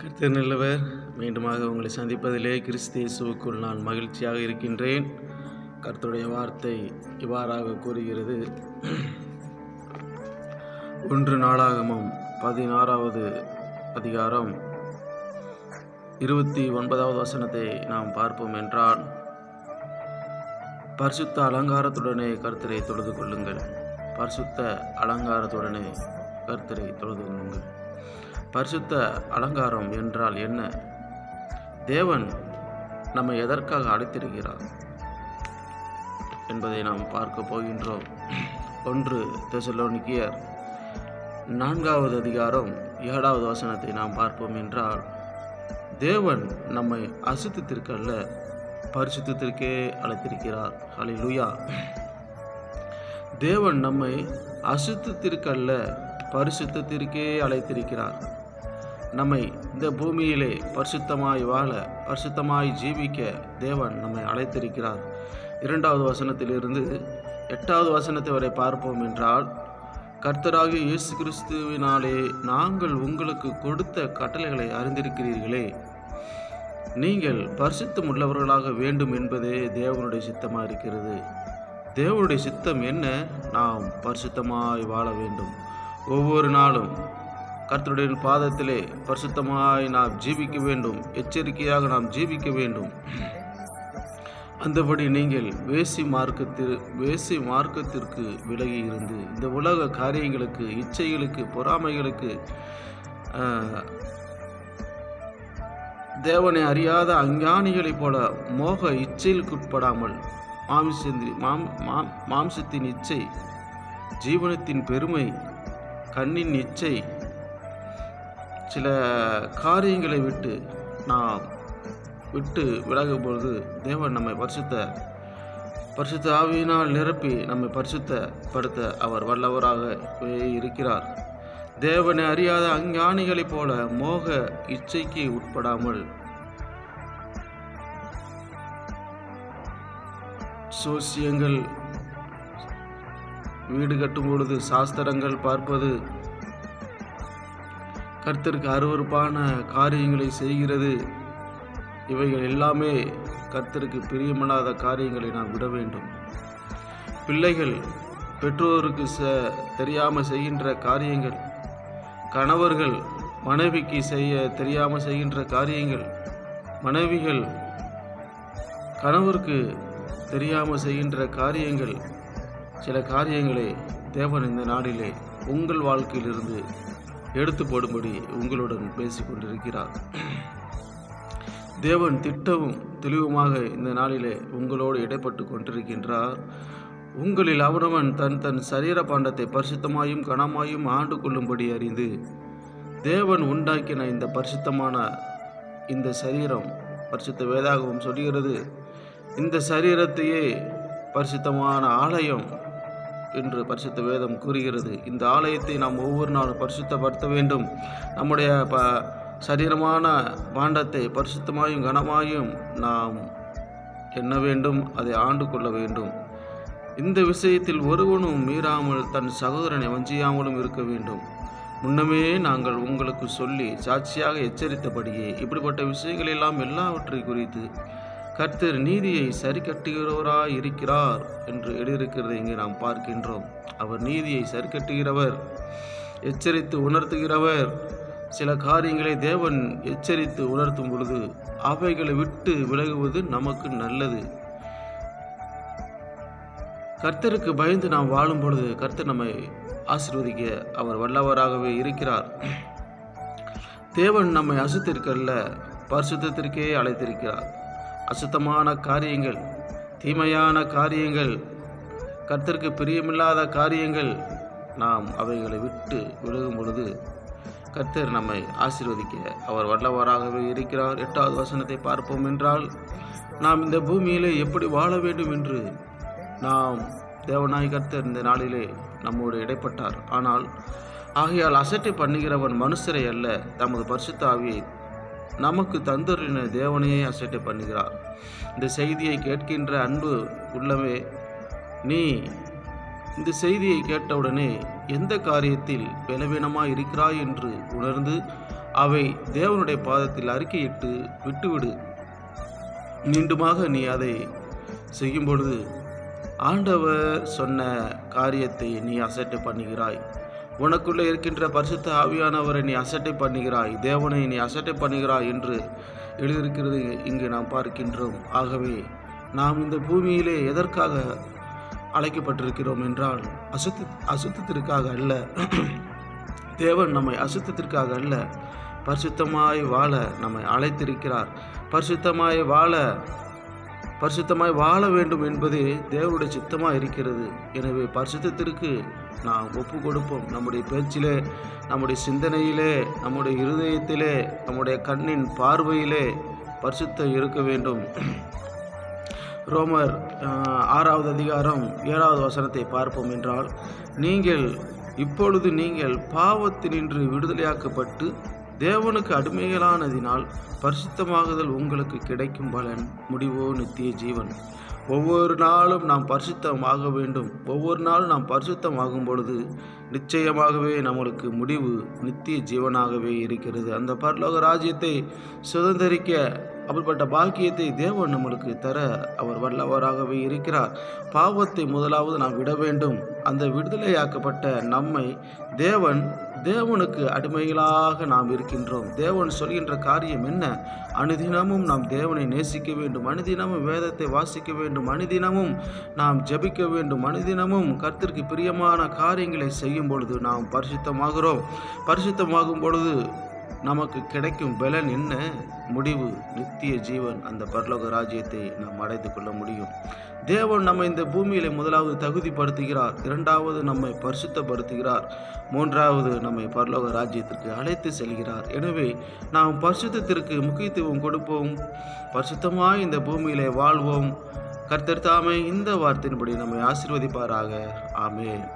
கர்த்தர் நல்லவர். மீண்டுமாக உங்களை சந்திப்பதிலே கிறிஸ்தியேசுவுக்குள் நான் மகிழ்ச்சியாக இருக்கின்றேன். கர்த்தருடைய வார்த்தை இவ்வாறாக கூறுகிறது. ஒன்று நாளாகமும் பதினாறாவது அதிகாரம் இருபத்தி ஒன்பதாவது வசனத்தை நாம் பார்ப்போம் என்றால் பரிசுத்த அலங்காரத்துடனே கர்த்தரை தொழுது கொள்ளுங்கள். பரிசுத்த அலங்காரத்துடனே கர்த்தரை தொழுது கொள்ளுங்கள். பரிசுத்த அலங்காரம் என்றால் என்ன? தேவன் நம்மை எதற்காக அழைத்திருக்கிறார் என்பதை நாம் பார்க்க போகின்றோம். ஒன்று தெசலோனிக்கியர் நான்காவது அதிகாரம் ஏழாவது வசனத்தை நாம் பார்ப்போம் என்றால் தேவன் நம்மை அசுத்தத்திற்கல்ல பரிசுத்திற்கே பரிசுத்தத்திற்கே அழைத்திருக்கிறார். ஹalleluya. தேவன் நம்மை அசுத்தத்திற்கல்ல பரிசுத்திற்கே பரிசுத்தத்திற்கே அழைத்திருக்கிறார். நம்மை இந்த பூமியிலே பரிசுத்தமாய் வாழ பரிசுத்தமாய் ஜீவிக்க தேவன் நம்மை அழைத்திருக்கிறார். இரண்டாவது வசனத்திலிருந்து எட்டாவது வசனத்தை வரை பார்ப்போம் என்றால் கர்த்தராகிய இயேசு கிறிஸ்துவினாலே நாங்கள் உங்களுக்கு கொடுத்த கட்டளைகளை அறிந்திருக்கிறீர்களே. நீங்கள் பரிசுத்தம் உள்ளவர்களாக வேண்டும் என்பதே தேவனுடைய சித்தமாக இருக்கிறது. தேவனுடைய சித்தம் என்ன? நாம் பரிசுத்தமாய் வாழ வேண்டும். ஒவ்வொரு நாளும் கர்த்தருடைய பாதத்திலே பரிசுத்தமாய் நாம் ஜீவிக்க வேண்டும். எச்சரிக்கையாக நாம் ஜீவிக்க வேண்டும். அந்தபடி நீங்கள் வேசி மார்க்கத்தில் வேசி மார்க்கத்திற்கு விலகி இருந்து இந்த உலக காரியங்களுக்கு இச்சைகளுக்கு பொறாமைகளுக்கு தேவனை அறியாத அஞ்ஞானிகளைப் போல மோக இச்சைகளுக்குட்படாமல் மாம்சந்தி மாம் மாம் மாம்சத்தின் இச்சை ஜீவனத்தின் பெருமை கண்ணின் இச்சை சில காரியங்களை விட்டு நாம் விட்டு விலகும் பொழுது தேவன் நம்மை பரிசுத்த பரிசுத்த ஆவியினால் நிரப்பி நம்மை பரிசுத்தப்படுத்த அவர் வல்லவராகவே இருக்கிறார். தேவனை அறியாத அஞ்ஞானிகளைப் போல மோக இச்சைக்கு உட்படாமல் சோசியங்கள் வீடு கட்டும் பொழுது சாஸ்திரங்கள் பார்ப்பது கர்த்தருக்கு அருவருப்பான காரியங்களை செய்கிறது. இவைகள் எல்லாமே கர்த்தருக்கு பிரியமில்லாத காரியங்களை நாம் விட வேண்டும். பிள்ளைகள் பெற்றோருக்கு ச தெரியாமல் செய்கின்ற காரியங்கள் கணவர்கள் மனைவிக்கு செய்ய தெரியாமல் செய்கின்ற காரியங்கள் மனைவிகள் கணவருக்கு தெரியாமல் செய்கின்ற காரியங்கள் சில காரியங்களை தேவன் இந்த நாளிலே உங்கள் வாழ்க்கையிலிருந்து எடுத்து போடும்படி உங்களுடன் பேசிக் கொண்டிருக்கிறார் தேவன் திட்டமும் தெளிவுமாக இந்த நாளிலே உங்களோடு இடைப்பட்டு கொண்டிருக்கின்றார். உங்களில் அவனவன் தன் தன் சரீர பாண்டத்தை பரிசுத்தமாயும் கனமாயும் ஆண்டு கொள்ளும்படி அறிந்து தேவன் உண்டாக்கின இந்த பரிசுத்தமான இந்த சரீரம் பரிசுத்த வேதாகவும் சொல்கிறது இந்த சரீரத்தையே பரிசுத்தமான ஆலயம் என்று பரிசுத்த வேதம் கூறுகிறது. இந்த ஆலயத்தை நாம் ஒவ்வொரு நாளும் பரிசுத்தப்படுத்த வேண்டும். நம்முடைய ப சரீரமான பாண்டத்தை பரிசுத்தமாயும் கனமாயும் நாம் எண்ண வேண்டும் அதை ஆண்டு கொள்ள வேண்டும். இந்த விஷயத்தில் ஒருவனும் மீறாமல் தன் சகோதரனை வஞ்சியாமலும் இருக்க வேண்டும். முன்னமே நாங்கள் உங்களுக்கு சொல்லி சாட்சியாக எச்சரித்தபடியே இப்படிப்பட்ட விஷயங்கள் எல்லாம் எல்லாவற்றை குறித்து கர்த்தர் நீதியை சரி கட்டுகிறவராய் இருக்கிறார் என்று எழுதியிருக்கிறதை இங்கே நாம் பார்க்கின்றோம். அவர் நீதியை சரி கட்டுகிறவர் எச்சரித்து உணர்த்துகிறவர். சில காரியங்களை தேவன் எச்சரித்து உணர்த்தும் பொழுது அவைகளை விட்டு விலகுவது நமக்கு நல்லது. கர்த்தருக்கு பயந்து நாம் வாழும் பொழுது கர்த்தர் நம்மை ஆசீர்வதிக்க அவர் வல்லவராகவே இருக்கிறார். தேவன் நம்மை அசுத்திற்கல்ல பரிசுத்தத்திற்கே அழைத்திருக்கிறார். அசுத்தமான காரியங்கள் தீமையான காரியங்கள் கர்த்தருக்கு பிரியமில்லாத காரியங்கள் நாம் அவைகளை விட்டு விலகும் பொழுது கர்த்தர் நம்மை ஆசீர்வதிக்க அவர் வல்லவராகவே இருக்கிறார். எட்டாவது வசனத்தை பார்ப்போம் என்றால் நாம் இந்த பூமியிலே எப்படி வாழ வேண்டும் என்று நாம் தேவநாய் கர்த்தர் இந்த நாளிலே நம்மோடு இடைப்பட்டார். ஆனால் ஆகையால் அசட்டை பண்ணுகிறவன் மனுஷரை அல்ல தமது பரிசுத்த ஆவியை நமக்கு தந்தரின தேவனையே அசட்டை பண்ணுகிறார். இந்த செய்தியை கேட்கின்ற அன்பு உள்ளவே நீ இந்த செய்தியை கேட்டவுடனே எந்த காரியத்தில் பலவீனமாக இருக்கிறாய் என்று உணர்ந்து அவை தேவனுடைய பாதத்தில் அறிக்கையிட்டு விட்டுவிடு. மீண்டுமாக நீ அதை செய்யும் பொழுது ஆண்டவர் சொன்ன காரியத்தை நீ அசட்டை பண்ணுகிறாய். உனக்குள்ளே இருக்கின்ற பரிசுத்த ஆவியானவரை நீ அசட்டை பண்ணுகிறாய் தேவனை நீ அசட்டை பண்ணுகிறாய் என்று எழுதியிருக்கிறது இங்கு நாம் பார்க்கின்றோம். ஆகவே நாம் இந்த பூமியிலே எதற்காக அழைக்கப்பட்டிருக்கிறோம் என்றால் அசுத்த அசுத்தத்திற்காக அல்ல. தேவன் நம்மை அசுத்தத்திற்காக அல்ல. பரிசுத்தமாய் வாழ நம்மை அழைத்திருக்கிறார். பரிசுத்தமாய் வாழ பரிசுத்தமாய் வாழ வேண்டும் என்பதே தேவனுடைய சித்தமாக இருக்கிறது எனவே பரிசுத்தத்திற்கு நாம் ஒப்பு கொடுப்போம் நம்முடைய பேச்சிலே நம்முடைய சிந்தனையிலே நம்முடைய இருதயத்திலே நம்முடைய கண்ணின் பார்வையிலே பரிசுத்தம் இருக்க வேண்டும். ரோமர் ஆறாவது அதிகாரம் ஏழாவது வசனத்தை பார்ப்போம் என்றால் நீங்கள் இப்பொழுது நீங்கள் பாவத்தினின்று விடுதலையாக்கப்பட்டு தேவனுக்கு அடிமைகளானதினால் பரிசுத்தமாகுதல் உங்களுக்கு கிடைக்கும் பலன் முடிவோ நித்திய ஜீவன். ஒவ்வொரு நாளும் நாம் பரிசுத்தமாக வேண்டும். ஒவ்வொரு நாளும் நாம் பரிசுத்தமாகும் பொழுது நிச்சயமாகவே நம்மளுக்கு முடிவு நித்திய ஜீவனாகவே இருக்கிறது. அந்த பரலோக ராஜ்யத்தை சுதந்திரிக்க அப்படிப்பட்ட பாக்கியத்தை தேவன் நம்மளுக்கு தர அவர் வல்லவராகவே இருக்கிறார். பாவத்தை முதலாவது நாம் விட வேண்டும். அந்த விடுதலையாக்கப்பட்ட நம்மை தேவன் தேவனுக்கு அடிமைகளாக நாம் இருக்கின்றோம். தேவன் சொல்கின்ற காரியம் என்ன? அனுதினமும் நாம் தேவனை நேசிக்க வேண்டும். அனுதினமும் வேதத்தை வாசிக்க வேண்டும். அனுதினமும் நாம் ஜெபிக்க வேண்டும். அனுதினமும் கர்த்திற்கு பிரியமான காரியங்களை செய்யும் பொழுது நாம் பரிசுத்தமாகிறோம். பரிசுத்தமாகும் பொழுது நமக்கு கிடைக்கும் பலன் என்ன? முடிவு நித்திய ஜீவன் அந்த பரலோக ராஜ்யத்தை நாம் அடைந்து கொள்ள முடியும். தேவன் நம்ம இந்த பூமியில முதலாவது தகுதிப்படுத்துகிறார். இரண்டாவது நம்மை பரிசுத்தப்படுத்துகிறார். மூன்றாவது நம்மை பரலோக ராஜ்யத்திற்கு அழைத்து செல்கிறார். எனவே நாம் பரிசுத்தத்திற்கு முக்கியத்துவம் கொடுப்போம். பரிசுத்தமாய் இந்த பூமியிலே வாழ்வோம். கர்த்தர் தாமே இந்த வார்த்தையின்படி நம்மை ஆசிர்வதிப்பாராக. ஆமே